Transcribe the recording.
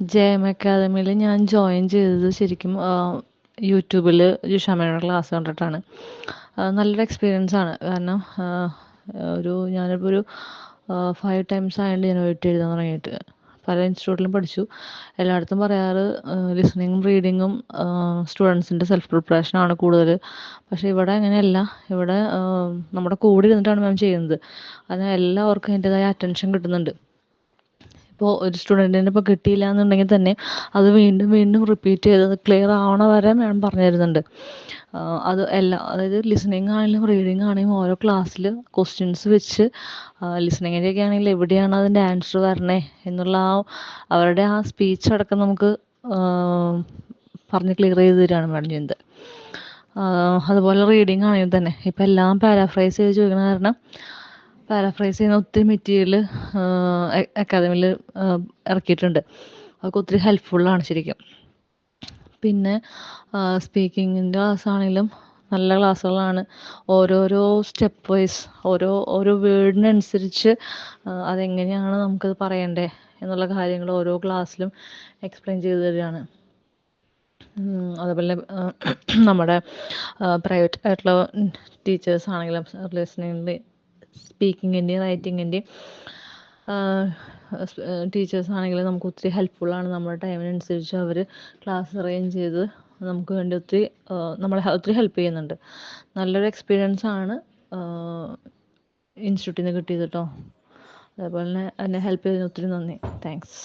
J M അക്കാദമിയിൽ ഞാൻ join ചെയ്തത് ശരിക്കും യൂട്യൂബിൽ ജിഷാമയുടെ ക്ലാസ് കണ്ടിട്ടാണ്. നല്ലൊരു എക്സ്പീരിയൻസ് ആണ്. കാരണം ഒരു ഞാനിപ്പോൾ ഒരു ഫൈവ് ടൈംസ് ആയതുകൊണ്ട് ഞാൻ വീട്ടിൽ എഴുതാൻ തുടങ്ങിയിട്ട്. പല ഇൻസ്റ്റിറ്റ്യൂട്ടിലും പഠിച്ചു. എല്ലായിടത്തും പറയാറ് ലിസണിങ്ങും റീഡിങ്ങും സ്റ്റുഡൻസിന്റെ സെൽഫ് പ്രിപ്പറേഷനാണ് കൂടുതൽ പക്ഷേ ഇവിടെ അങ്ങനെയല്ല. ഇവിടെ നമ്മുടെ കൂടെ ഇരുന്നിട്ടാണ് മാം ചെയ്യുന്നത്. അതിന് എല്ലാവർക്കും അതിന്റെതായ അറ്റൻഷൻ കിട്ടുന്നുണ്ട്. ഇപ്പോൾ ഒരു സ്റ്റുഡന്റിന് ഇപ്പോൾ കിട്ടിയില്ല എന്നുണ്ടെങ്കിൽ തന്നെ അത് വീണ്ടും വീണ്ടും റിപ്പീറ്റ് ചെയ്ത് ക്ലിയർ ആവണ വരെ മാം പറഞ്ഞു തരുന്നുണ്ട് അത് എല്ലാ അതായത് ലിസണിങ് ആണെങ്കിലും റീഡിങ് ആണെങ്കിലും ഓരോ ക്ലാസ്സിൽ ക്വസ്റ്റ്യൻസ് വെച്ച് ലിസണിങ്ങിന്റെ ഒക്കെ ആണെങ്കിൽ എവിടെയാണ് അതിന്റെ ആൻസർ വരണേ എന്നുള്ള ആ അവരുടെ ആ സ്പീച്ച് അടക്കം നമുക്ക് പറഞ്ഞ് ക്ലിയർ ചെയ്ത് തരികയാണ് മാഡം ചെയ്യുന്നത് അതുപോലെ റീഡിങ് ആണെങ്കിൽ തന്നെ. ഇപ്പം എല്ലാം പാരാഫ്രൈസ് ചെയ്ത് ചോദിക്കണ കാരണം പാരാഫ്രൈസ് ചെയ്യുന്ന ഒത്തിരി മെറ്റീരിയൽ അക്കാദമിയിൽ ഇറക്കിയിട്ടുണ്ട്. അതൊക്കെ ഒത്തിരി ഹെൽപ്ഫുള്ളാണ് ശരിക്കും. പിന്നെ സ്പീക്കിങ്ങിന്റെ ക്ലാസ് ആണെങ്കിലും നല്ല ക്ലാസ്സുകളാണ് ഓരോരോ സ്റ്റെപ്പ് വൈസ് ഓരോ ഓരോ വേർഡിനനുസരിച്ച് അതെങ്ങനെയാണ് നമുക്കത് പറയണ്ടേ എന്നുള്ള കാര്യങ്ങൾ ഓരോ ക്ലാസ്സിലും എക്സ്പ്ലെയിൻ ചെയ്തു തരികയാണ്. അതുപോലെ നമ്മുടെ പ്രൈവറ്റ് ആയിട്ടുള്ള ടീച്ചേഴ്സ് ആണെങ്കിലും ലിസണിങ്ങിന്റെ സ്പീക്കിങ്ങിന്റെയും റൈറ്റിങ്ങിന്റെയും ടീച്ചേഴ്സ് ആണെങ്കിലും നമുക്ക് ഒത്തിരി ഹെൽപ്ഫുള്ളാണ് നമ്മുടെ ടൈമിനനുസരിച്ച് അവർ ക്ലാസ് അറേഞ്ച് ചെയ്ത് നമുക്ക് വേണ്ടി ഒത്തിരി നമ്മളെ ഒത്തിരി ഹെൽപ്പ് ചെയ്യുന്നുണ്ട്. നല്ലൊരു എക്സ്പീരിയൻസ് ആണ് ഇൻസ്റ്റിറ്റ്യൂട്ടിൽ നിന്ന് കിട്ടിയത് കേട്ടോ അതേപോലെ തന്നെ എന്നെ ഹെൽപ്പ് ചെയ്തതിന് ഒത്തിരി നന്ദി. താങ്ക്സ്